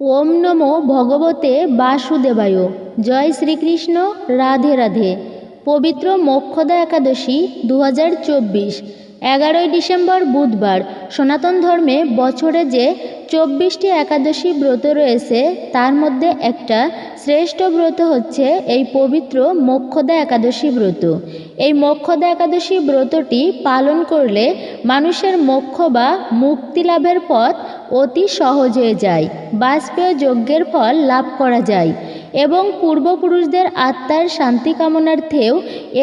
ওম নমো ভগবতে বাসুদেবায়। জয় শ্রীকৃষ্ণ, রাধে রাধে। পবিত্র মোক্ষদা একাদশী দু হাজার চব্বিশ। এগারোই ডিসেম্বর বুধবার। সনাতন ধর্মে বছরে যে চব্বিশটি একাদশী ব্রত রয়েছে, তার মধ্যে একটা শ্রেষ্ঠ ব্রত হচ্ছে এই পবিত্র মোক্ষদা একাদশী ব্রত। এই মোক্ষদা একাদশী ব্রতটি পালন করলে মানুষের মোক্ষ বা মুক্তি লাভের পথ অতি সহজ হয়ে যায় বাজপেয় যজ্ঞের ফল লাভ করা যায়। এবং পূর্বপুরুষদের আত্মার শান্তি কামনার্থেও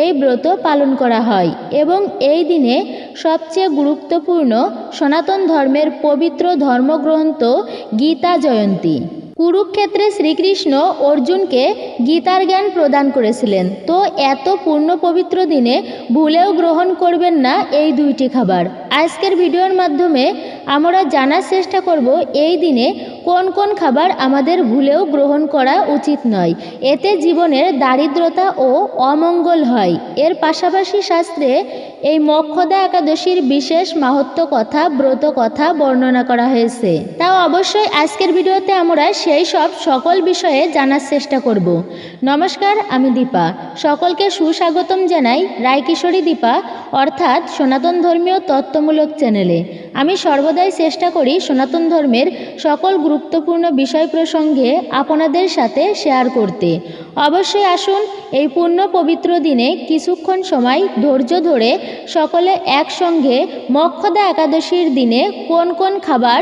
এই ব্রত পালন করা হয় এবং এই দিনে সবচেয়ে গুরুত্বপূর্ণ সনাতন ধর্মের পবিত্র ধর্মগ্রন্থ গীতা জয়ন্তী। কুরুক্ষেত্রে শ্রীকৃষ্ণ অর্জুনকে গীতার জ্ঞান প্রদান করেছিলেন। তো এত পূর্ণ পবিত্র দিনে ভুলেও গ্রহণ করবেন না এই দুইটি খাবার। আজকের ভিডিওর মাধ্যমে আমরা জানার চেষ্টা করব এই দিনে কোন কোন খাবার আমাদের ভুলেও গ্রহণ করা উচিত নয়? এতে জীবনের দারিদ্রতা ও অমঙ্গল হয়। এর পাশাপাশি শাস্ত্রে এই মক্ষদা একাদশীর বিশেষ মাহাত্ম কথা, ব্রত কথা বর্ণনা করা হয়েছে। তাও অবশ্যই আজকের ভিডিওতে আমরা সেই সব সকল বিষয়ে জানার চেষ্টা করব। নমস্কার, আমি দীপা। সকলকে সুস্বাগতম জানাই রায়কিশোরী দীপা, অর্থাৎ সনাতন ধর্মীয় তত্ত্বমূলক চ্যানেলে। আমি সর্বদাই চেষ্টা করি সনাতন ধর্মের সকল গুরুত্বপূর্ণ বিষয় প্রসঙ্গে আপনাদের সাথে শেয়ার করতে। অবশ্যই আসুন এই পূর্ণ পবিত্র দিনে কিছুক্ষণ সময় ধৈর্য ধরে সকলে একসঙ্গে মক্ষদা একাদশীর দিনে কোন কোন খাবার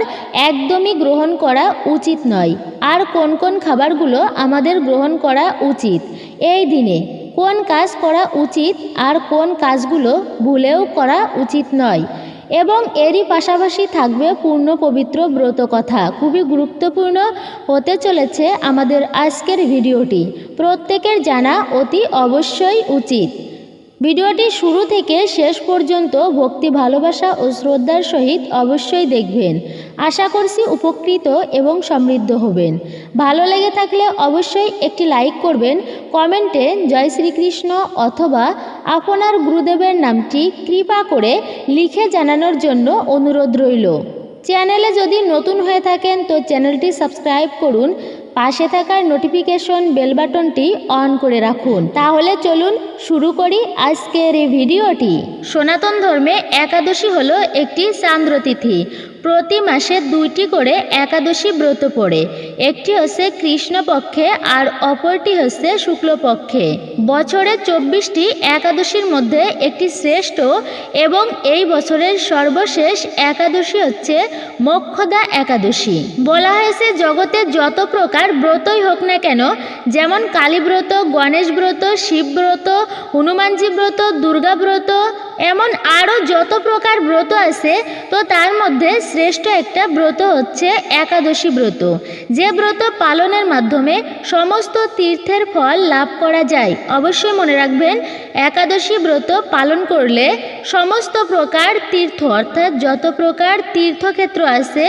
একদমই গ্রহণ করা উচিত নয় আর কোন কোন খাবারগুলো আমাদের গ্রহণ করা উচিত। এই দিনে কোন কাজ করা উচিত আর কোন কাজগুলো ভুলেও করা উচিত নয়। এবং এরই পাশাপাশি থাকবে পূর্ণ পবিত্র ব্রত কথা খুবই গুরুত্বপূর্ণ হতে চলেছে আমাদের আজকের ভিডিওটি। প্রত্যেকের জানা অতি অবশ্যই উচিত। ভিডিওটি শুরু থেকে শেষ পর্যন্ত ভক্তি, ভালোবাসা ও শ্রদ্ধার সহিত অবশ্যই দেখবেন। আশা করছি উপকৃত এবং সমৃদ্ধ হবেন। ভালো লেগে থাকলে অবশ্যই একটি লাইক করবেন। কমেন্টে জয় শ্রীকৃষ্ণ অথবা আপনার গুরুদেবের নামটি কৃপা করে লিখে জানানোর জন্য অনুরোধ রইল। চ্যানেলে যদি নতুন হয়ে থাকেন তো চ্যানেলটি সাবস্ক্রাইব করুন। পাশে থাকার নোটিফিকেশন বেল বাটনটি অন করে রাখুন। তাহলে চলুন শুরু করি আজকের এই ভিডিওটি সনাতন ধর্মে একাদশী হলো একটি চান্দ্র তিথি প্রতি মাসে দুইটি করে একাদশী ব্রত পড়ে। একটি হচ্ছে কৃষ্ণপক্ষে আর অপরটি হচ্ছে শুক্লপক্ষে। বছরে চব্বিশটি একাদশীর মধ্যে একটি শ্রেষ্ঠ এবং এই বছরের সর্বশেষ একাদশী হচ্ছে মোক্ষদা একাদশী। বলা হয়েছে, জগতে যত প্রকার ব্রতই হোক না কেন, যেমন কালীব্রত গণেশ ব্রত শিবব্রত হনুমানজি ব্রত, দুর্গা ব্রত এমন আরও যত প্রকার ব্রত আছে, তো তার মধ্যে শ্রেষ্ঠ একটা ব্রত হচ্ছে একাদশী ব্রত। যে ব্রত পালনের মাধ্যমে সমস্ত তীর্থের ফল লাভ করা যায়। অবশ্যই মনে রাখবেন, একাদশী ব্রত পালন করলে সমস্ত প্রকার তীর্থ, অর্থাৎ যত প্রকার তীর্থক্ষেত্র আছে,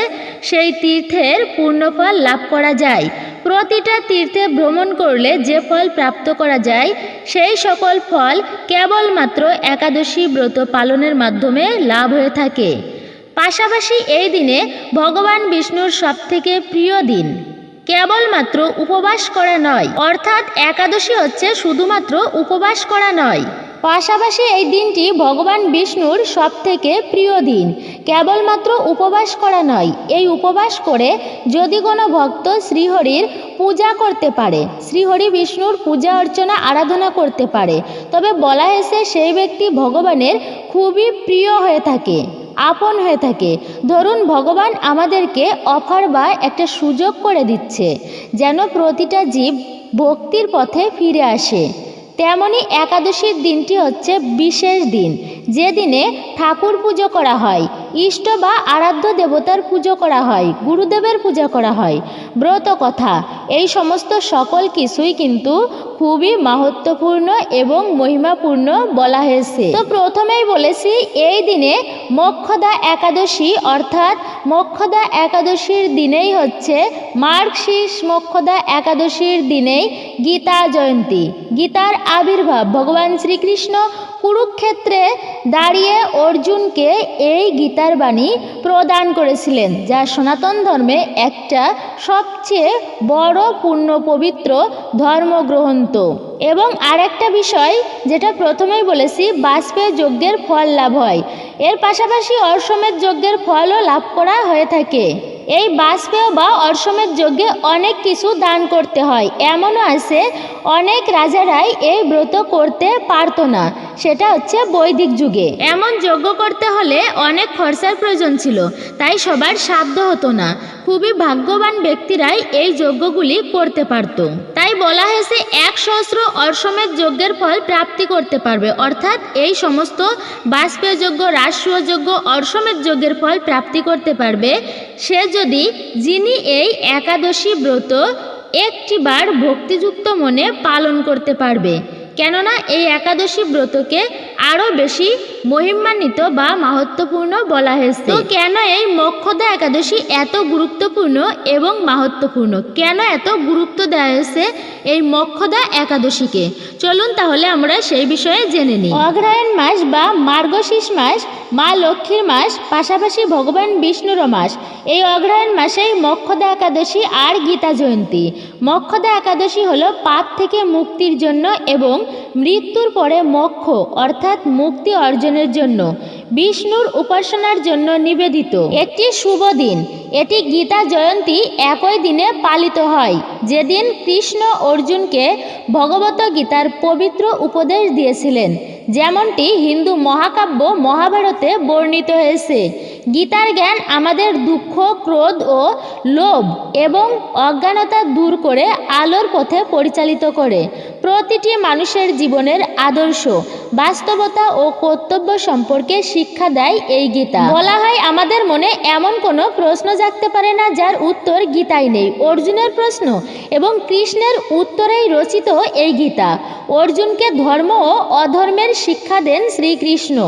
সেই তীর্থের পূর্ণফল লাভ করা যায়। প্রতিটা তীর্থে ভ্রমণ করলে যে ফল প্রাপ্ত করা যায়, সেই সকল ফল কেবলমাত্র একাদশী ব্রত পালনের মাধ্যমে লাভ হয়ে থাকে। পাশাপাশি এই দিনে ভগবান বিষ্ণুর সবথেকে প্রিয় দিন। কেবলমাত্র উপবাস করা নয়, অর্থাৎ একাদশী হচ্ছে শুধুমাত্র উপবাস করা নয়। পাশাপাশি এই দিনটি ভগবান বিষ্ণুর সবথেকে প্রিয় দিন। কেবলমাত্র উপবাস করা নয়, এই উপবাস করে যদি কোনো ভক্ত শ্রীহরির পূজা করতে পারে, শ্রীহরি বিষ্ণুর পূজা অর্চনা আরাধনা করতে পারে, তবে বলা হয়েছে সেই ব্যক্তি ভগবানের খুবই প্রিয় হয়ে থাকে, আপন হয়ে থাকে। ধরুন ভগবান আমাদেরকে অফার বা একটা সুযোগ করে দিচ্ছে, যেন প্রতিটা জীব ভক্তির পথে ফিরে আসে। তেমনই একাদশীর দিনটি হচ্ছে বিশেষ দিন। যে দিনে ঠাকুর পুজো করা হয়, ইষ্ট বা আরাধ্য দেবতার পুজো করা হয়, গুরুদেবের পূজা করা হয়। ব্রত কথা এই সমস্ত সকল কিছুই কিন্তু খুবই মাহাত্মপূর্ণ এবং মহিমাপূর্ণ বলা হয়েছে। তো প্রথমেই বলেছি, এই দিনে মক্ষদা একাদশী অর্থাৎ মক্ষদা একাদশীর দিনেই হচ্ছে মার্কশিস মক্ষদা একাদশীর দিনেই গীতা জয়ন্তী। গীতার আবির্ভাব ভগবান শ্রীকৃষ্ণ কুরুক্ষেত্রে দাঁড়িয়ে অর্জুনকে এই গীতার বাণী প্রদান করেছিলেন, যা সনাতন ধর্মে একটা সবচেয়ে বড় পূর্ণ পবিত্র ধর্মগ্রন্থ। এবং আরেকটা বিষয়, যেটা প্রথমেই বলেছি বাষ্পেয় যজ্ঞের ফল লাভ হয়। এর পাশাপাশি অশ্বমেধ যজ্ঞের ফলও লাভ করা হয়ে থাকে। এই বাষ্পেয় বা অশ্বমেধ যজ্ঞে অনেক কিছু দান করতে হয়। এমনও আছে, অনেক রাজারাই এই ব্রত করতে পারতো না। সেটা হচ্ছে বৈদিক যুগে। এমন যজ্ঞ করতে হলে অনেক খরচার প্রয়োজন ছিল, তাই সবার সাধ্য হতো না। খুবই ভাগ্যবান ব্যক্তিরাই এই যজ্ঞগুলি করতে পারত। তাই বলা হয়েছে, এক সহস্র অশ্বমেধ যজ্ঞের ফল প্রাপ্তি করতে পারবে। অর্থাৎ এই সমস্ত বাষ্পীয় যজ্ঞ, রাষ্ট্রীয় যজ্ঞ অশ্বমেধ যজ্ঞের ফল প্রাপ্তি করতে পারবে। সে যদি যিনি এই একাদশী ব্রত একটিবার ভক্তিযুক্ত মনে পালন করতে পারবে কেননা এই একাদশী ব্রতকে আরও বেশি মহিমান্বিত বা মাহাত্মপূর্ণ বলা হয়েছে। তো কেন এই মক্ষদা একাদশী এত গুরুত্বপূর্ণ এবং মাহাত্মপূর্ণ কেন এত গুরুত্ব দেওয়া হয়েছে এই মক্ষদা একাদশীকে? চলুন তাহলে আমরা সেই বিষয়ে জেনে নিই। অগ্রহায়ণ মাস বা মার্গশীর্ষ মাস, মা লক্ষ্মীর মাস, পাশাপাশি ভগবান বিষ্ণুরও মাস। এই অগ্রহায়ণ মাসেই মক্ষদা একাদশী আর গীতা জয়ন্তী। মক্ষদা একাদশী হলো পাপ থেকে মুক্তির জন্য এবং মৃত্যুর পরে মোক্ষ, অর্থাৎ মুক্তি অর্জনের জন্য, বিষ্ণুর উপাসনার জন্য নিবেদিত। একটি শুভ দিন, এটি গীতা জয়ন্তী একই দিনে পালিত হয়। যেদিন কৃষ্ণ অর্জুনকে ভগবত গীতার পবিত্র উপদেশ দিয়েছিলেন, যেমনটি হিন্দু মহাকাব্য মহাভারতে বর্ণিত হয়েছে। গীতার জ্ঞান আমাদের দুঃখ, ক্রোধ ও লোভ এবং অজ্ঞানতা দূর করে আলোর পথে পরিচালিত করে। প্রতিটি মানুষের জীবনের আদর্শ, বাস্তবতা ও কর্তব্য সম্পর্কে শিক্ষা দেয় এই গীতা। বলা হয়, আমাদের মনে এমন কোনো প্রশ্ন জাগতে পারে না যার উত্তর গীতায় নেই। অর্জুনের প্রশ্ন এবং কৃষ্ণের উত্তরেই রচিত এই গীতা। অর্জুনকে ধর্ম ও অধর্মের শিক্ষা দেন শ্রীকৃষ্ণ।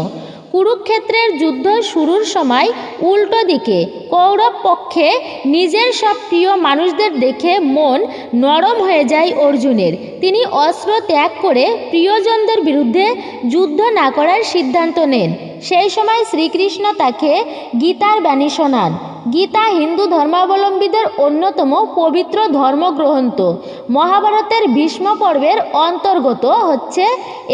কুরুক্ষেত্রের যুদ্ধ শুরুর সময় উল্টো দিকে, কৌরব পক্ষে নিজের সব প্রিয় মানুষদের দেখে মন নরম হয়ে যায় অর্জুনের। তিনি অস্ত্র ত্যাগ করে প্রিয়জনদের বিরুদ্ধে যুদ্ধ না করার সিদ্ধান্ত নেন। সেই সময় শ্রীকৃষ্ণ তাকে গীতার বাণী শোনান। গীতা হিন্দু ধর্মাবলম্বীদের অন্যতম পবিত্র ধর্মগ্রন্থ। মহাভারতের ভীষ্ম পর্বের অন্তর্গত হচ্ছে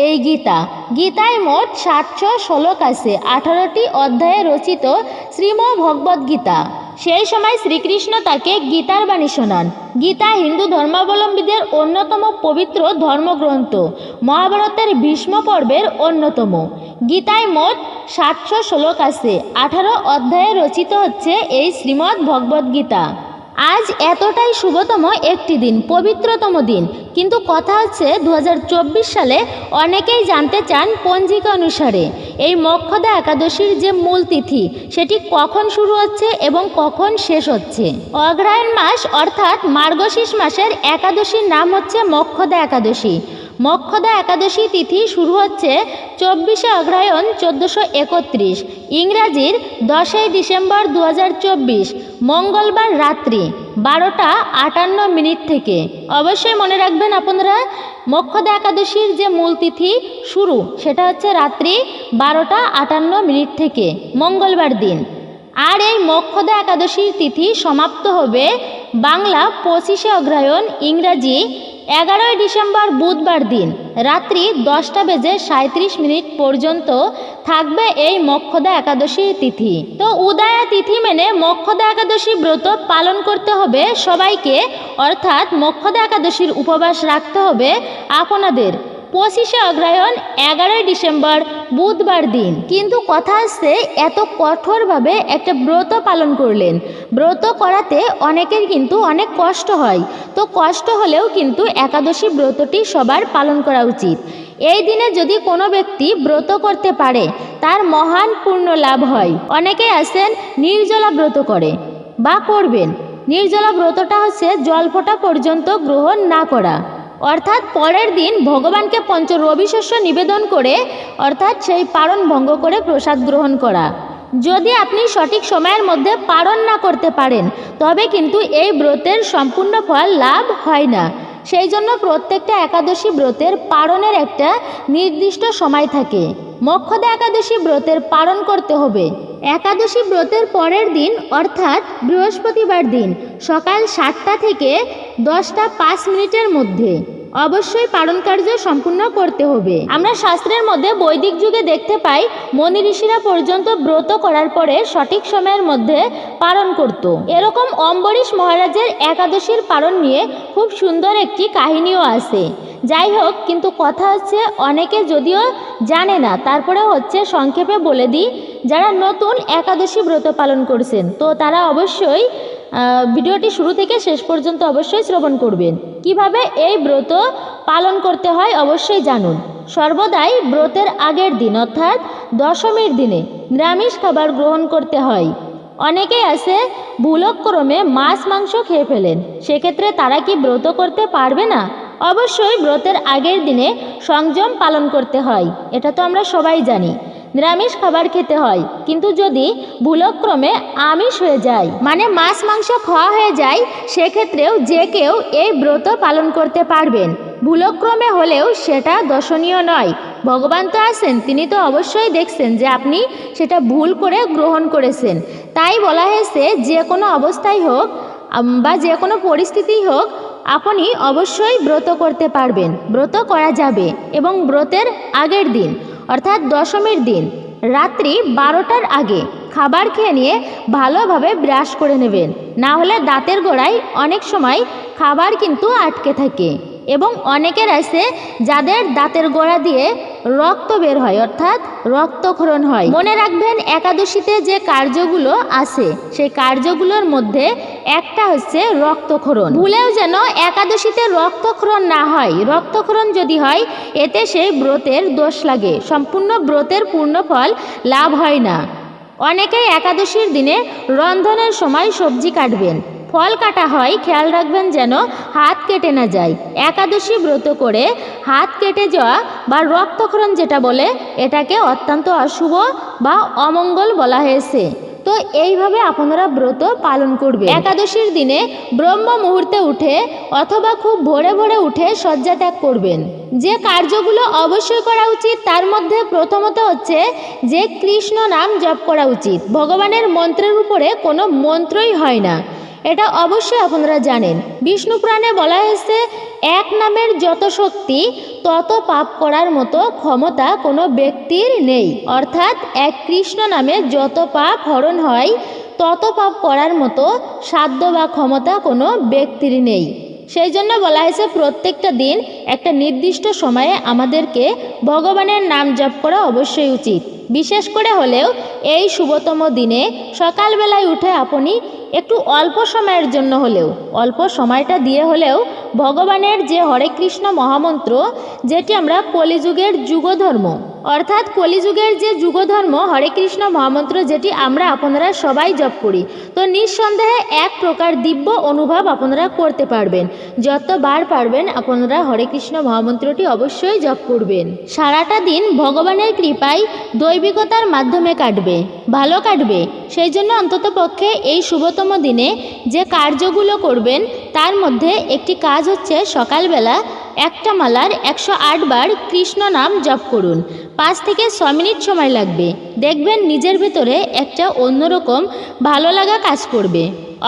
এই গীতা। গীতায় মোট সাতশো ষোলো আছে আঠারোটি অধ্যায়ে রচিত শ্রীম ভগবদ্গীতা সেই সময় শ্রীকৃষ্ণ তাকে গীতার বাণী শোনান। গীতা হিন্দু ধর্মাবলম্বীদের অন্যতম পবিত্র ধর্মগ্রন্থ। মহাভারতের ভীষ্ম পর্বের অন্যতম। গীতায় মোট সাতশো শ্লোক আছে। আঠারো অধ্যায়ে রচিত হচ্ছে এই শ্রীমদ্ ভগবদ্গীতা আজ এতটাই শুভতম একটি দিন, পবিত্রতম দিন। কিন্তু কথা হচ্ছে দু হাজার চব্বিশ সালে অনেকেই জানতে চান পঞ্জিকা অনুসারে। এই মক্ষদা একাদশীর যে মূল তিথি, সেটি কখন শুরু হচ্ছে এবং কখন শেষ হচ্ছে? অগ্রায়ণ মাস অর্থাৎ মার্গশীষ মাসের একাদশীর নাম হচ্ছে মক্ষদা একাদশী। মক্ষদা একাদশী তিথি শুরু হচ্ছে চব্বিশে অগ্রহায়ণ চোদ্দোশো একত্রিশ, ইংরাজির দশই ডিসেম্বর দু হাজার চব্বিশ, মঙ্গলবার রাত্রি বারোটা আটান্ন মিনিট থেকে। অবশ্যই মনে রাখবেন আপনারা, মক্ষদা একাদশীর যে মূল তিথি শুরু, সেটা হচ্ছে রাত্রি বারোটা আটান্ন মিনিট থেকে, মঙ্গলবার দিন। আর এই মক্ষদা একাদশীর তিথি সমাপ্ত হবে বাংলা পঁচিশে অগ্রহায়ণ ইংরাজি এগারোই ডিসেম্বর বুধবার দিন, রাত্রি দশটা বেজে সাঁত্রিশ মিনিট পর্যন্ত থাকবে এই মক্ষদা একাদশী তিথি। তো উদয়া তিথি মেনে মক্ষদা একাদশী ব্রত পালন করতে হবে সবাইকে, অর্থাৎ মক্ষদা একাদশীর উপবাস রাখতে হবে আপনাদের। পঁচিশে অগ্রহায়ণ, এগারোই ডিসেম্বর, বুধবার দিন। কিন্তু কথা আসছে, এত কঠোরভাবে একটা ব্রত পালন করলেন। ব্রত করাতে অনেকের কিন্তু অনেক কষ্ট হয়। তো কষ্ট হলেও কিন্তু একাদশী ব্রতটি সবার পালন করা উচিত। এই দিনে যদি কোনো ব্যক্তি ব্রত করতে পারে, তার মহান পূর্ণ লাভ হয়। অনেকেই আছেন, নির্জলা ব্রত করে বা করবেন। নির্জলা ব্রতটা হচ্ছে জল ফোঁটা পর্যন্ত গ্রহণ না করা। অর্থাৎ পরের দিন ভগবানকে পঞ্চ রবিশস্য নিবেদন করে, অর্থাৎ সেই পারণ ভঙ্গ করে প্রসাদ গ্রহণ করা। যদি আপনি সঠিক সময়ের মধ্যে পারণ না করতে পারেন, তবে কিন্তু এই ব্রতের সম্পূর্ণ ফল লাভ হয় না। সেই জন্য প্রত্যেকটা একাদশী ব্রতের পারণের একটা নির্দিষ্ট সময় থাকে। মক্ষদা একাদশী ব্রতের পালন করতে হবে। একাদশী ব্রতের পরের দিন, অর্থাৎ বৃহস্পতিবার দিন, সকাল সাতটা থেকে দশটা পাঁচ মিনিটের মধ্যে। অবশ্যই পালন কার্য সম্পূর্ণ করতে হবে। আমরা শাস্ত্রের মধ্যে বৈদিক যুগে দেখতে পাই মনি ঋষিরা পর্যন্ত ব্রত করার পরে সঠিক সময়ের মধ্যে পালন করত। এরকম অম্বরীশ মহারাজের একাদশীর পালন নিয়ে খুব সুন্দর একটি কাহিনীও আছে। যাই হোক, কিন্তু কথা হচ্ছে অনেকে যদিও জানে না, তারপরে হচ্ছে সংক্ষেপে বলে দিই, যারা নতুন একাদশী ব্রত পালন করছেন, তো তারা অবশ্যই ভিডিওটি শুরু থেকে শেষ পর্যন্ত অবশ্যই শ্রবণ করবেন। কীভাবে এই ব্রত পালন করতে হয় অবশ্যই জানুন। সর্বদাই ব্রতের আগের দিন, অর্থাৎ দশমীর দিনে নিরামিষ খাবার গ্রহণ করতে হয়। অনেকেই আছে, ভুলক্রমে মাছ, মাংস খেয়ে ফেলেন। সেক্ষেত্রে তারা কি ব্রত করতে পারবে না? অবশ্যই ব্রতের আগের দিনে সংযম পালন করতে হয়। এটা তো আমরা সবাই জানি। নিরামিষ খাবার খেতে হয়। কিন্তু যদি ভুলক্রমে আমিষ হয়ে যায় মানে মাছ মাংস খাওয়া হয়ে যায়, সেক্ষেত্রেও যে কেউ এই ব্রত পালন করতে পারবেন। ভুলক্রমে হলেও সেটা দর্শনীয় নয়। ভগবান তো আছেন, তিনি তো অবশ্যই দেখছেন যে আপনি সেটা ভুল করে গ্রহণ করেছেন। তাই বলা হয়েছে, যে কোনো অবস্থায় হোক বা যে কোনো পরিস্থিতি হোক, আপনি অবশ্যই ব্রত করতে পারবেন। ব্রত করা যাবে এবং ব্রতের আগের দিন। অর্থাৎ দশমীর দিন। রাত্রি বারোটার আগে খাবার খেয়ে নিয়ে ভালোভাবে ব্রাশ করে নেবেন। না হলে দাঁতের গোড়ায় অনেক সময় খাবার কিন্তু আটকে থাকে। এবং অনেকের আছে যাদের দাঁতের গোড়া দিয়ে রক্ত বের হয়, অর্থাৎ রক্তক্ষরণ হয়। মনে রাখবেন, একাদশীতে যে কার্যগুলো আছে, সেই কার্যগুলোর মধ্যে একটা হচ্ছে রক্তক্ষরণ। ভুলেও যেন একাদশীতে রক্তক্ষরণ না হয়। রক্তক্ষরণ যদি হয়, এতে সেই ব্রতের দোষ লাগে। সম্পূর্ণ ব্রতের পূর্ণ ফল লাভ হয় না। অনেকেই একাদশীর দিনে রন্ধনের সময় সবজি কাটবেন। ফল কাটা হয়, খেয়াল রাখবেন যেন হাত কেটে না যায়। একাদশী ব্রত করে হাত কেটে যাওয়া বা রক্তক্ষরণ যেটা বলে, এটাকে অত্যন্ত অশুভ বা অমঙ্গল বলা হয়েছে। তো এইভাবে আপনারা ব্রত পালন করবে একাদশীর দিনে ব্রহ্ম মুহূর্তে উঠে অথবা খুব ভোরে ভোরে উঠে শয্যা ত্যাগ করবেন। যে কার্যগুলো অবশ্যই করা উচিত, তার মধ্যে প্রথমত হচ্ছে যে কৃষ্ণ নাম জপ করা উচিত। ভগবানের মন্ত্রের উপরে কোনো মন্ত্রই হয় না। এটা অবশ্যই আপনারা জানেন। বিষ্ণু পুরাণে বলা হয়েছে, এক নামের যত শক্তি, তত পাপ করার মতো ক্ষমতা কোনো ব্যক্তির নেই। অর্থাৎ এক কৃষ্ণ নামে যত পাপ হরণ হয়, তত পাপ করার মতো সাধ্য বা ক্ষমতা কোনো ব্যক্তির নেই। সেই জন্য বলা হয়েছে, প্রত্যেকটা দিন একটা নির্দিষ্ট সময়ে আমাদেরকে ভগবানের নাম জপ করা অবশ্যই উচিত। বিশেষ করে হলেও এই শুভতম দিনে সকালবেলায় উঠে আপনি একটু অল্প সময়ের জন্য হলেও, অল্প সময়টা দিয়ে হলেও ভগবানের যে হরে কৃষ্ণ মহামন্ত্র, যেটি আমরা কলিযুগের যুগধর্ম অর্থাৎ কলিযুগের যে যুগধর্ম, হরে কৃষ্ণ মহামন্ত্র যেটি আমরা আপনারা সবাই জপ করি, তো নিঃসন্দেহে এক প্রকার দিব্য অনুভব আপনারা করতে পারবেন। যতবার পারবেন আপনারা হরে কৃষ্ণ মহামন্ত্রটি অবশ্যই জপ করবেন। সারাটা দিন ভগবানের কৃপায় দৈবিকতার মাধ্যমে কাটবে, ভালো কাটবে। সেই জন্য অন্তত পক্ষে এই শুভতম দিনে যে কার্যগুলো করবেন, তার মধ্যে একটি কাজ হচ্ছে সকালবেলা একটা মালার একশো বার কৃষ্ণ নাম জপ করুন। পাঁচ থেকে ছ মিনিট সময় লাগবে। দেখবেন নিজের ভেতরে একটা অন্যরকম ভালো লাগা কাজ করবে।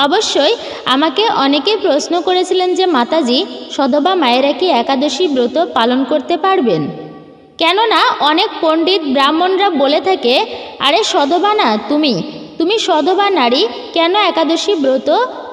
অবশ্যই আমাকে অনেকে প্রশ্ন করেছিলেন যে, মাতাজি, সদবা মায়েরা কি একাদশী ব্রত পালন করতে পারবেন? কেননা অনেক পণ্ডিত ব্রাহ্মণরা বলে থাকে, আরে সধবা না, তুমি তুমি সধবা নারী, কেন একাদশী ব্রত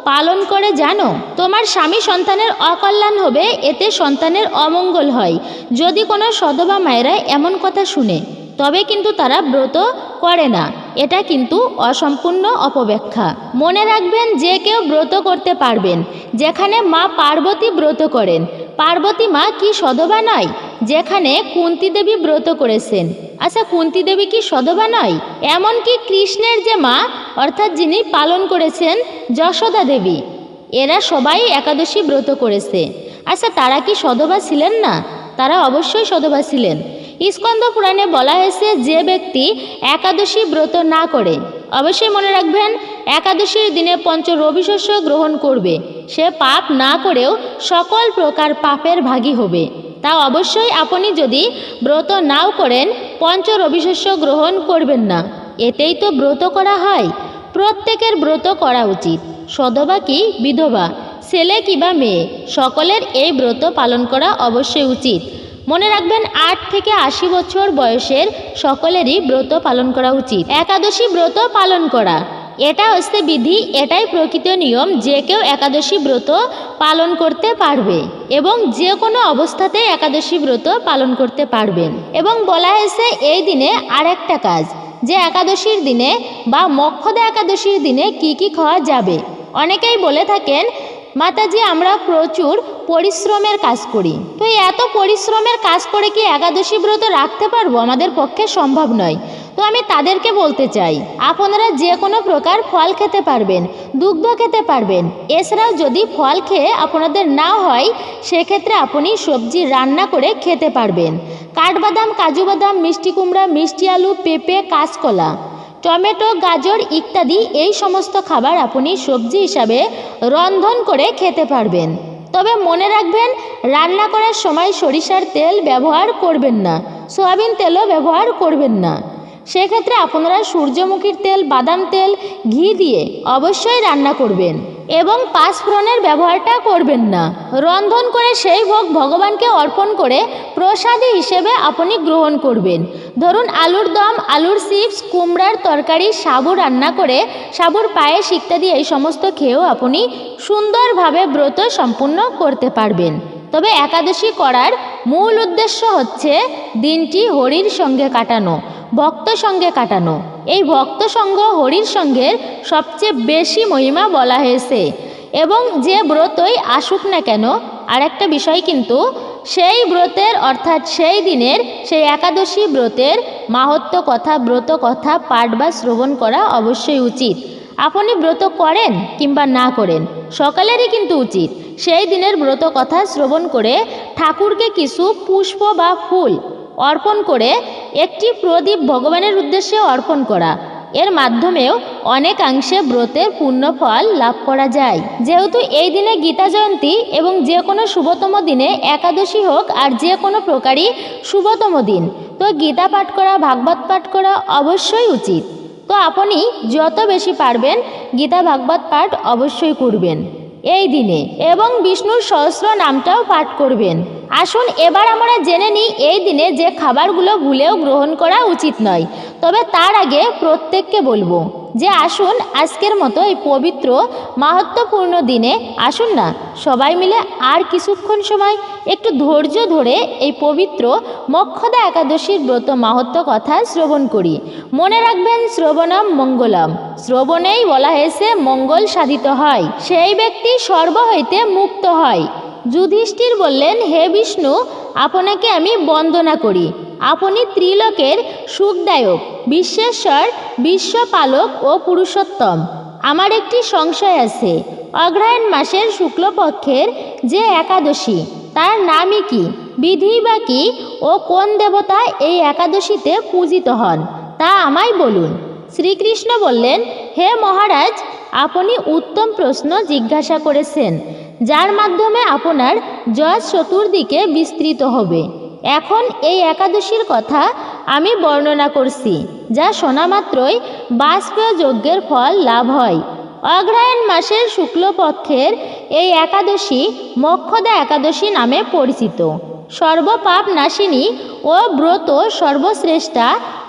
পালন করে জানো, তোমার স্বামী সন্তানের অকল্যাণ হবে, এতে সন্তানের অমঙ্গল হয়। যদি কোনো সধবা মায়েরা এমন কথা শুনে, তবে কিন্তু তারা ব্রত করে না। এটা কিন্তু অসম্পূর্ণ অপব্যাখ্যা। মনে রাখবেন যে কেউ ব্রত করতে পারবেন, যেখানে মা পার্বতী ব্রত করেন। পার্বতী মা কি সধবা নয়? যেখানে কুন্তি দেবী ব্রত করেছেন। আচ্ছা কুন্তি দেবী কি সধবা নয়? এমনকি কৃষ্ণের যে মা, অর্থাৎ যিনি পালন করেছেন যশোদা দেবী, এরা সবাই একাদশী ব্রত করেছে। আচ্ছা তারা কি সধবা ছিলেন না? তারা অবশ্যই সধবা ছিলেন। স্কন্দ পুরাণে বলা হয়েছে, যে ব্যক্তি একাদশী ব্রত না করে, অবশ্যই মনে রাখবেন, একাদশীর দিনে পঞ্চ রবিশস্য গ্রহণ করবে। সে পাপ না করেও সকল প্রকার পাপের ভাগী হবে। তা অবশ্যই আপনি যদি ব্রত নাও করেন, পঞ্চ রবিশস্য গ্রহণ করবেন না। এতেই তো ব্রত করা হয়। প্রত্যেকের ব্রত করা উচিত। সধবা কি, বিধবা, ছেলে কিবা মেয়ে, সকলের এই ব্রত পালন করা অবশ্যই উচিত। মনে রাখবেন, আট থেকে আশি বছর বয়সের সকলেরই ব্রত পালন করা উচিত। একাদশী ব্রত পালন করা। এটা হচ্ছে বিধি, এটাই প্রকৃত নিয়ম, যে কেউ একাদশী ব্রত পালন করতে পারবে এবং যে কোনো অবস্থাতেই একাদশী ব্রত পালন করতে পারবেন। এবং বলা হয়েছে, এই দিনে আরেকটা কাজ, যে একাদশীর দিনে বা মক্ষদা একাদশীর দিনে কি কি খাওয়া যাবে? অনেকেই বলে থাকেন মাতাজি, আমরা প্রচুর পরিশ্রমের কাজ করি। তো এই এত পরিশ্রমের কাজ করে কি একাদশী ব্রত রাখতে পারব? আমাদের পক্ষে সম্ভব নয়। তো আমি তাদেরকে বলতে চাই, আপনারা যে কোনো প্রকার ফল খেতে পারবেন, দুগ্ধ খেতে পারবেন। এছাড়াও যদি ফল খেয়ে আপনাদের না হয়, সেক্ষেত্রে আপনি সবজি রান্না করে খেতে পারবেন। কাঠবাদাম কাজু বাদাম মিষ্টি কুমড়া, মিষ্টি আলু, পেঁপে, কাঁচকলা। টমেটো, গাজর ইত্যাদি এই সমস্ত খাবার আপনি সবজি হিসাবে রন্ধন করে খেতে পারবেন। তবে মনে রাখবেন, রান্না করার সময় সরিষার তেল ব্যবহার করবেন না, সোয়াবিন তেলও ব্যবহার করবেন না। সেক্ষেত্রে আপনারা সূর্যমুখীর তেল, বাদাম তেল, ঘি দিয়ে অবশ্যই রান্না করবেন এবং পাঁচফোড়নের ব্যবহারটা করবেন না। রন্ধন করে সেই ভোগ ভগবানকে অর্পণ করে প্রসাদী হিসেবে আপনি গ্রহণ করবেন। ধরুন, আলুর দম, আলুর চিপস, কুমড়ার তরকারি, সাবু রান্না করে সাবুর পায়েস ইত্যাদি এই সমস্ত খেয়েও আপনি সুন্দরভাবে ব্রত সম্পূর্ণ করতে পারবেন। তবে একাদশী করার মূল উদ্দেশ্য হচ্ছে দিনটি হরির সঙ্গে কাটানো। ভক্ত সঙ্গে কাটানো। এই ভক্ত সঙ্গ হরির সঙ্গের সবচেয়ে বেশি মহিমা বলা হয়েছে। এবং যে ব্রতই আসুক না কেন আর একটা বিষয় কিন্তু, সেই ব্রতের অর্থাৎ সেই দিনের, সেই একাদশী ব্রতের মাহাত্ম কথা, ব্রত কথা, পাঠ বা শ্রবণ করা অবশ্যই উচিত। আপনি ব্রত করেন কিংবা না করেন, সকালেরই কিন্তু উচিত। সেই দিনের ব্রত কথা শ্রবণ করে ঠাকুরকে কিছু পুষ্প বা ফুল অর্পণ করে একটি প্রদীপ ভগবানের উদ্দেশ্যে অর্পণ করা। এর মাধ্যমেও অনেকাংশে ব্রতের পূর্ণ ফল লাভ করা যায়। যেহেতু এই দিনে গীতা জয়ন্তী এবং যে কোনো শুভতম দিনে একাদশী হোক আর যে কোনো প্রকারই শুভতম দিন, তো গীতা পাঠ করা, ভাগবত পাঠ করা অবশ্যই উচিত। তো আপনি যত বেশি পারবেন, গীতা, ভাগবত পাঠ অবশ্যই করবেন। এই দিনে, এবং বিষ্ণুর সহস্র নামটাও পাঠ করবেন। আসুন, এবার আমরা জেনে নিই এই দিনে যে খাবারগুলো ভুলেও গ্রহণ করা উচিত নয়। তবে তার আগে প্রত্যেককে বলব। যে আসুন আজকের মতো এই পবিত্র মাহাত্মপূর্ণ দিনে আসুন না। সবাই মিলে আর কিছুক্ষণ সময় একটু ধৈর্য ধরে এই পবিত্র মক্ষদা একাদশীর ব্রত মাহাত্ম কথা শ্রবণ করি। মনে রাখবেন শ্রবণম মঙ্গলম। শ্রবণেই বলা হয়েছে, মঙ্গল সাধিত হয়। সেই ব্যক্তি সর্ব হইতে মুক্ত হয়। যুধিষ্ঠির বললেন, হে বিষ্ণু, আপনাকে আমি বন্দনা করি। আপনি ত্রিলোকের সুখদায়ক, বিশ্বেশ্বর, বিশ্বপালক ও পুরুষোত্তম। আমার একটি সংশয় আছে। অগ্রহায়ণ মাসের শুক্লপক্ষের যে একাদশী, তার নামই কি, বিধি বা কি, ও কোন দেবতা এই একাদশীতে পূজিত হন, তা আমায় বলুন। শ্রীকৃষ্ণ বললেন, হে মহারাজ, আপনি উত্তম প্রশ্ন জিজ্ঞাসা করেছেন। যার মাধ্যমে আপনার জয় চতুর্দিকে বিস্তৃত হবে। এখন এই একাদশীর কথা আমি বর্ণনা করছি, যা শোনামাত্রই বাষ্পীয় যজ্ঞের ফল লাভ হয়। অগ্রহায়ণ মাসের শুক্লপক্ষের এই একাদশী মক্ষদা একাদশী নামে পরিচিত। সর্বপাপ নাশিনী ও ব্রত সর্বশ্রেষ্ঠা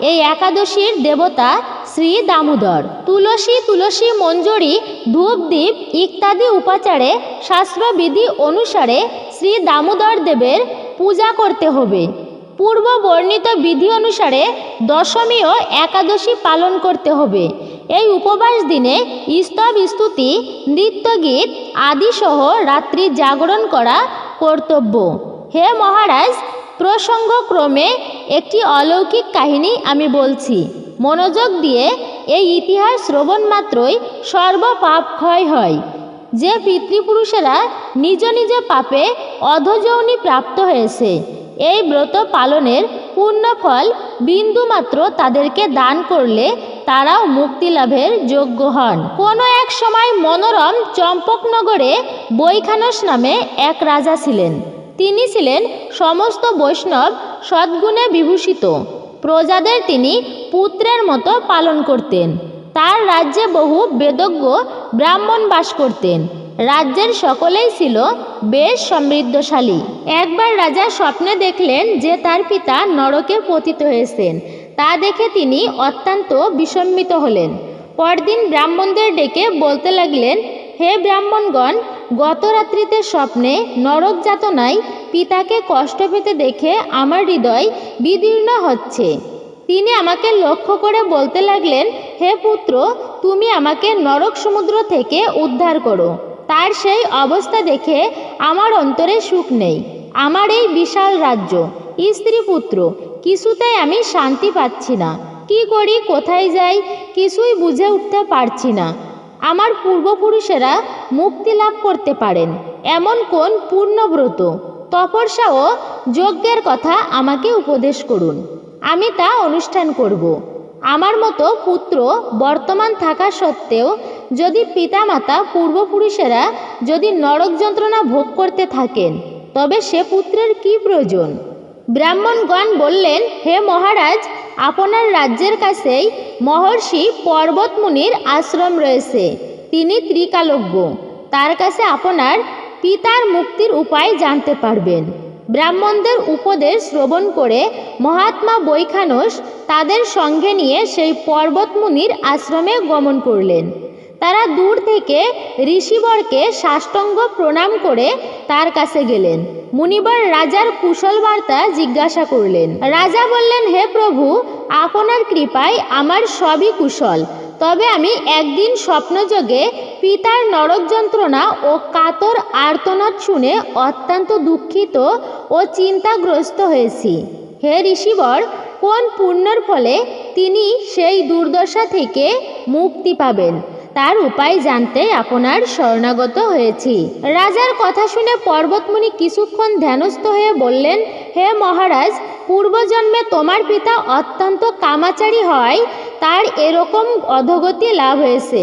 এই একাদশীর দেবতা শ্রী দামোদর। তুলসী তুলসী মঞ্জুরি ধূপদীপ ইত্যাদি উপাচারে শাস্ত্রবিধি অনুসারে শ্রী দামোদর দেবের পূজা করতে হবে। পূর্ব বর্ণিত বিধি অনুসারে দশমী ও একাদশী পালন করতে হবে। এই উপবাস দিনে স্তব স্তুতি, নৃত্যগীত আদিসহ রাত্রি জাগরণ করা কর্তব্য। হে মহারাজ, প্রসঙ্গক্রমে একটি অলৌকিক কাহিনী আমি বলছি। মনোযোগ দিয়ে এই ইতিহাস শ্রবণ মাত্রই সর্বপাপ ক্ষয় হয়। যে পিতৃপুরুষেরা নিজ নিজ পাপে অধযৌনি প্রাপ্ত হয়েছে এই ব্রত পালনের পূর্ণ ফল বিন্দুমাত্র তাদেরকে দান করলে তারাও মুক্তি লাভের যোগ্য হন। কোনো এক সময় মনোরম চম্পকনগরে বৈখানস নামে এক রাজা ছিলেন। তিনি ছিলেন সমস্ত বৈষ্ণব সদ্গুণে বিভূষিত। প্রজাদের তিনি পুত্রের মতো পালন করতেন। তার রাজ্যে বহু বেদজ্ঞ ব্রাহ্মণ বাস করতেন। রাজ্যের সকলেই ছিল বেশ সমৃদ্ধশালী। একবার রাজা স্বপ্নে দেখলেন যে তার পিতা নরকে পতিত হয়েছেন, তা দেখে তিনি অত্যন্ত বিস্মিত হলেন। পরদিন ব্রাহ্মণদের ডেকে বলতে লাগলেন, হে ব্রাহ্মণগণ, গত রাত্রিতে স্বপ্নে নরক যাতনায় পিতাকে কষ্ট পেতে দেখে আমার হৃদয় বিদীর্ণ হচ্ছে। তিনি আমাকে লক্ষ্য করে বলতে লাগলেন, হে পুত্র, তুমি আমাকে নরক সমুদ্র থেকে উদ্ধার করো। তার সেই অবস্থা দেখে আমার অন্তরে সুখ নেই। আমার এই বিশাল রাজ্য, স্ত্রী পুত্র, কিছুতেই আমি শান্তি পাচ্ছি না। কি করি, কোথায় যাই, কিছুই বুঝে উঠতে পারছি না। আমার পূর্বপুরুষেরা মুক্তি লাভ করতে পারেন, এমন কোন পূর্ণব্রত? তপস্যা ও যজ্ঞের কথা আমাকে উপদেশ করুন। আমি তা অনুষ্ঠান করব। আমার মতো পুত্র বর্তমান থাকা সত্ত্বেও যদি পিতামাতা পূর্বপুরুষেরা যদি নরক যন্ত্রণা ভোগ করতে থাকেন, তবে সে পুত্রের কি প্রয়োজন? ব্রাহ্মণগণ বললেন, হে মহারাজ, আপনার রাজ্যের কাছেই মহর্ষি পর্বতমুনির আশ্রম রয়েছে। তিনি ত্রিকালজ্ঞ। তার কাছে আপনার পিতার মুক্তির উপায় জানতে পারবেন। ব্রাহ্মণদের উপদেশ শ্রবণ করে মহাত্মা বৈখানস তাদের সঙ্গে নিয়ে সেই পর্বতমুনির আশ্রমে গমন করলেন। তারা দূর থেকে ঋষিবরকে সাষ্টাঙ্গ প্রণাম করে তার কাছে গেলেন। মুনিবর রাজার কুশল বার্তা জিজ্ঞাসা করলেন, রাজা বললেন, হে প্রভু, আপনার কৃপায় আমার সবই কুশল। তবে আমি একদিন স্বপ্নযোগে পিতার নরক যন্ত্রণা ও কাতর আর্তনাদ শুনে অত্যন্ত দুঃখিত ও চিন্তাগ্রস্ত হয়েছি। হে ঋষিবর, কোন পুণ্যর ফলে তিনি সেই দুর্দশা থেকে মুক্তি পাবেন? তার উপায় জানতে আপনার শরণাগত হয়েছি। রাজার কথা শুনে পর্বতমুনি কিছুক্ষণ ধ্যানস্থ হয়ে বললেন, হে মহারাজ, পূর্বজন্মে তোমার পিতা অত্যন্ত কামাচারী হয়, তার এরকম অধগতি লাভ হয়েছে।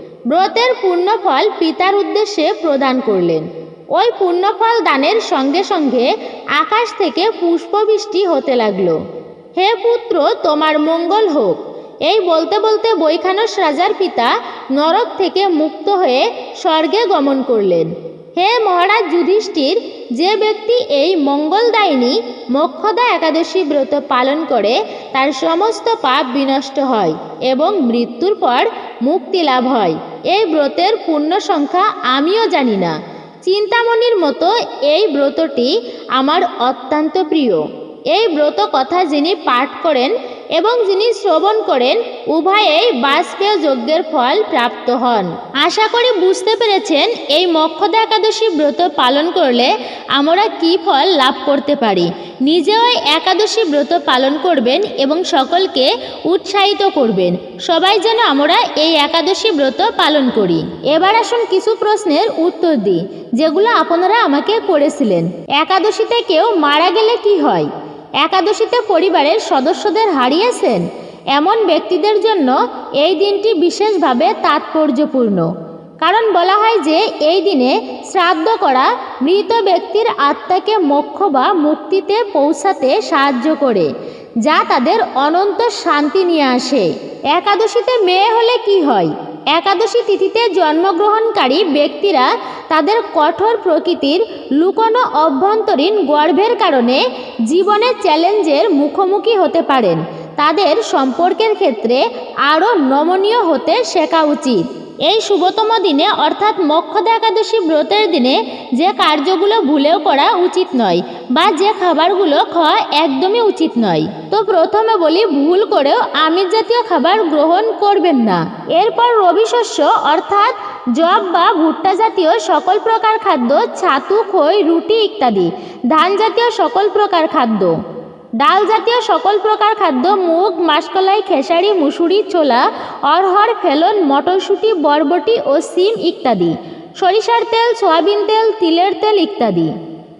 ব্রতের পুণ্যফল পিতার উদ্দেশ্যে প্রদান করলেন। ওই পুণ্যফল দানের সঙ্গে সঙ্গে আকাশ থেকে পুষ্পবৃষ্টি হতে লাগল। হে পুত্র, তোমার মঙ্গল হোক। এই বলতে বলতে বৈখানস রাজার পিতা নরক থেকে মুক্ত হয়ে স্বর্গে গমন করলেন। হে মহারাজ যুধিষ্ঠির যে ব্যক্তি এই মঙ্গলদায়িনী মোক্ষদা একাদশী ব্রত পালন করে, তার সমস্ত পাপ বিনষ্ট হয় এবং মৃত্যুর পর মুক্তি লাভ হয়। এই ব্রতের পূর্ণ সংখ্যা আমিও জানি না। চিন্তামণির মতো এই ব্রতটি আমার অত্যন্ত প্রিয়। এই ব্রত কথা যিনি পাঠ করেন এবং যিনি শ্রবণ করেন, উভয়েই বাষ্পেয় যজ্ঞের ফল প্রাপ্ত হন। আশা করি বুঝতে পেরেছেন, এই মক্ষদা একাদশী ব্রত পালন করলে আমরা কি ফল লাভ করতে পারি। নিজেও একাদশী ব্রত পালন করবেন এবং সকলকে উৎসাহিত করবেন। সবাই যেন আমরা এই একাদশী ব্রত পালন করি। এবার আসুন কিছু প্রশ্নের উত্তর দিই, যেগুলো আপনারা আমাকে করেছিলেন। একাদশীতে কেউ মারা গেলে কি হয়? একাদশীতে পরিবারের সদস্যদের হারিয়েছেন। এমন ব্যক্তিদের জন্য এই দিনটি বিশেষভাবে তাৎপর্যপূর্ণ। কারণ বলা হয় যে, এই দিনে শ্রাদ্ধ করা মৃত ব্যক্তির আত্মাকে মোক্ষ বা মুক্তিতে পৌঁছাতে সাহায্য করে, যা তাদের অনন্ত শান্তি নিয়ে আসে। একাদশীতে মেয়ে হলে কি হয়? একাদশী তিথিতে জন্মগ্রহণকারী ব্যক্তিরা তাদের কঠোর প্রকৃতির লুকোনো অভ্যন্তরীণ গর্ভের কারণে জীবনে চ্যালেঞ্জের মুখোমুখি হতে পারেন। তাদের সম্পর্কের ক্ষেত্রে আরও নমনীয় হতে শেখা উচিত। এই শুভতম দিনে, অর্থাৎ মক্ষদা একাদশী ব্রতের দিনে, যে কার্যগুলো ভুলেও করা উচিত নয় বা যে খাবারগুলো খাওয়া একদমই উচিত নয়। তো প্রথমে বলি, ভুল করেও আমিষ জাতীয় খাবার গ্রহণ করবেন না। এরপর রবি শস্য, অর্থাৎ জব বা ভুট্টা জাতীয় সকল প্রকার খাদ্য, ছাতু, খই, রুটি ইত্যাদি, ধান জাতীয় সকল প্রকার খাদ্য। ডাল জাতীয় সকল প্রকার খাদ্য, মুগ, মাসকলাই, খেসারি, মুসুরি, ছোলা অরহর ফেলন, মটরশুঁটি, বরবটি ও সিম ইত্যাদি। সরিষার তেল, সয়াবিন তেল, তিলের তেল ইত্যাদি।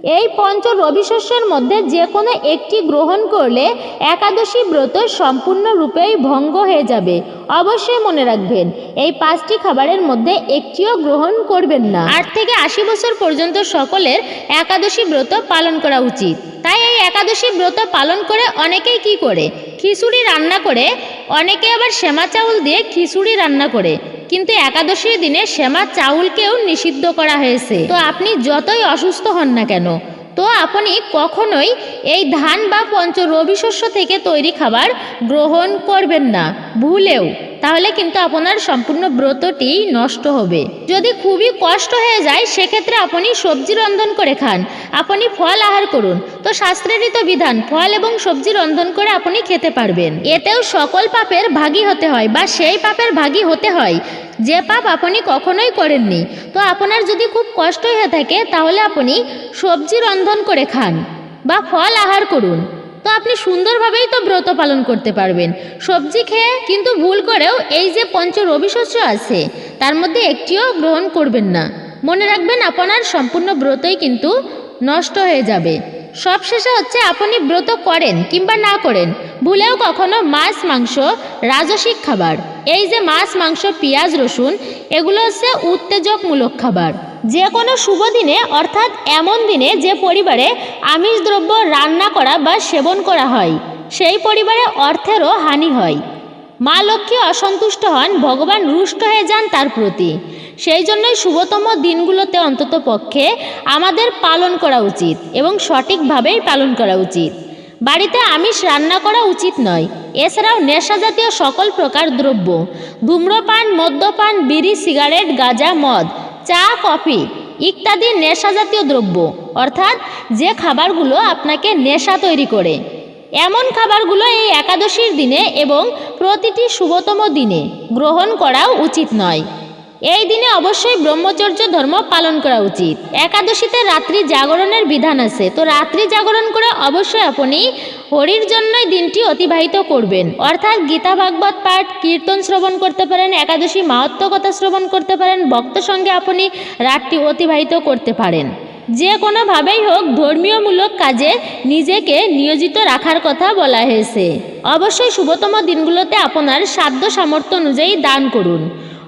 এই পঞ্চ রবি শস্যের মধ্যে যে কোনো একটি গ্রহণ করলে একাদশী ব্রত সম্পূর্ণরূপেই ভঙ্গ হয়ে যাবে। অবশ্যই মনে রাখবেন, এই পাঁচটি খাবারের মধ্যে একটিও গ্রহণ করবেন না। আট থেকে আশি বছর পর্যন্ত সকলের একাদশী ব্রত পালন করা উচিত। তাই এই একাদশী ব্রত পালন করে অনেকেই কি করে? খিচুড়ি রান্না করে, অনেকে আবার শ্যামা চাউল দিয়ে খিচুড়ি রান্না করে। কিন্তু একাদশীর দিনে শ্যামা চাউলকেও নিষিদ্ধ করা হয়েছে। তো আপনি যতই অসুস্থ হন না কেন তো আপনি কখনোই এই ধান বা পঞ্চ রবি শস্য থেকে তৈরি খাবার গ্রহণ করবেন না, ভুলেও। তাহলে কিন্তু আপনার সম্পূর্ণ ব্রতটি নষ্ট হবে। যদি খুবই কষ্ট হয়ে যায়, সেক্ষেত্রে আপনি সবজি রন্ধন করে খান। আপনি ফল আহার করুন। তো শাস্ত্রেরই তো বিধান, ফল এবং সবজি রন্ধন করে আপনি খেতে পারবেন। এতেও সকল পাপের ভাগী হতে হয় বা সেই পাপের ভাগী হতে হয়। যে পাপ আপনি কখনোই করেননি। তো আপনার যদি খুব কষ্ট হয়ে থাকে, তাহলে আপনি সবজি রন্ধন করে খান বা ফল আহার করুন। তো আপনি সুন্দরভাবেই তো ব্রত পালন করতে পারবেন। সবজি খেয়ে কিন্তু ভুল করেও এই যে পঞ্চ রবি শস্য আছে, তার মধ্যে একটিও গ্রহণ করবেন না। মনে রাখবেন, আপনার সম্পূর্ণ ব্রতই কিন্তু নষ্ট হয়ে যাবে। সবশেষে হচ্ছে, আপনি ব্রত করেন কিংবা না করেন, ভুলেও কখনো মাছ, মাংস, রাজসিক খাবার। এই যে মাছ, মাংস, পেঁয়াজ, রসুন, এগুলো হচ্ছে উত্তেজকমূলক খাবার। যে কোনো শুভ দিনে, অর্থাৎ এমন দিনে যে পরিবারে আমিষ দ্রব্য রান্না করা বা সেবন করা হয়, সেই পরিবারে অর্থেরও হানি হয়। মা লক্ষ্মী অসন্তুষ্ট হন, ভগবান রুষ্ট হয়ে যান তার প্রতি। সেই জন্যই শুভতম দিনগুলোতে অন্তত পক্ষে আমাদের পালন করা উচিত এবং সঠিকভাবেই পালন করা উচিত। বাড়িতে আমিষ রান্না করা উচিত নয়। এছাড়াও নেশা জাতীয় সকল প্রকার দ্রব্য, ধূম্রপান, মদ্যপান, বিড়ি, সিগারেট, গাঁজা, মদ, চা, কফি ইত্যাদি নেশা জাতীয় দ্রব্য। অর্থাৎ যে খাবারগুলো আপনাকে নেশা তৈরি করে। এমন খাবারগুলো এই একাদশীর দিনে এবং প্রতিটি শুভতম দিনে গ্রহণ করাও উচিত নয়। এই দিনে অবশ্যই ব্রহ্মচর্য ধর্ম পালন করা উচিত। একাদশীতে রাত্রি জাগরণের বিধান আছে। তো রাত্রি জাগরণ করে অবশ্যই আপনি হরির জন্যই দিনটি অতিবাহিত করবেন। অর্থাৎ গীতা, ভাগবত পাঠ, কীর্তন শ্রবণ করতে পারেন, একাদশী মাহাত্ম কথা শ্রবণ করতে পারেন, ভক্ত সঙ্গে আপনি রাতটি অতিবাহিত করতে পারেন। যে কোনোভাবেই হোক ধর্মীয়মূলক কাজে নিজেকে নিয়োজিত রাখার কথা বলা হয়েছে। অবশ্যই শুভতম দিনগুলোতে আপনার সাধ্য সামর্থ্য অনুযায়ী দান করুন।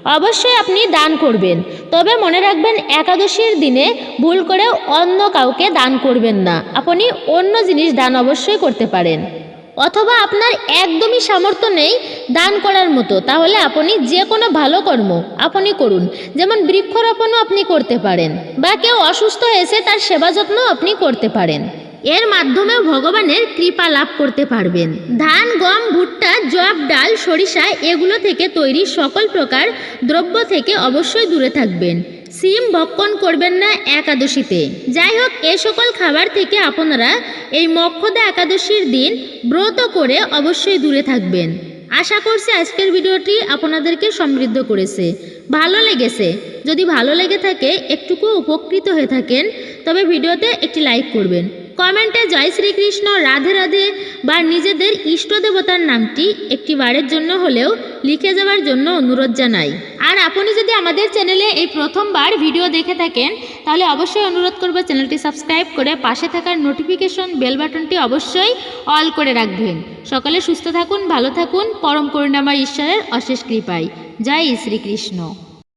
অবশ্যই আপনি দান করবেন। তবে মনে রাখবেন, একাদশীর দিনে ভুল করেও অন্য কাউকে দান করবেন না। আপনি অন্য জিনিস দান অবশ্যই করতে পারেন। অথবা আপনার একদমই সামর্থ্য নেই দান করার মতো, তাহলে আপনি যে কোনো ভালো কর্ম আপনি করুন। যেমন বৃক্ষরোপণও আপনি করতে পারেন, বা কেউ অসুস্থ হয়েছে তার সেবা যত্ন আপনি করতে পারেন। এর মাধ্যমেও ভগবানের কৃপা লাভ করতে পারবেন। ধান, গম, ভুট্টা জব ডাল, সরিষা এগুলো থেকে তৈরি সকল প্রকার দ্রব্য থেকে অবশ্যই দূরে থাকবেন। সিম ভক্ষণ করবেন না একাদশীতে। যাই হোক, এ সকল খাবার থেকে আপনারা এই মক্ষদা একাদশীর দিন ব্রত করে অবশ্যই দূরে থাকবেন। আশা করছি আজকের ভিডিওটি আপনাদেরকে সমৃদ্ধ করেছে। ভালো লেগেছে? যদি ভালো লেগে থাকে, একটুকু উপকৃত হয়ে থাকেন, তবে ভিডিওতে একটি লাইক করবেন। কমেন্টে জয় শ্রীকৃষ্ণ, রাধে রাধে বা নিজেদের ইষ্ট দেবতার নামটি একটি বারের জন্য হলেও লিখে যাওয়ার জন্য অনুরোধ জানাই। আর আপনি যদি আমাদের চ্যানেলে এই প্রথমবার ভিডিও দেখে থাকেন, তাহলে অবশ্যই অনুরোধ করব চ্যানেলটি সাবস্ক্রাইব করে পাশে থাকার নোটিফিকেশন বেল বাটনটি অবশ্যই অল করে রাখবেন। সকালে সুস্থ থাকুন, ভালো থাকুন, পরম করুণাময় ঈশ্বরের অশেষ কৃপায়। জয় শ্রীকৃষ্ণ।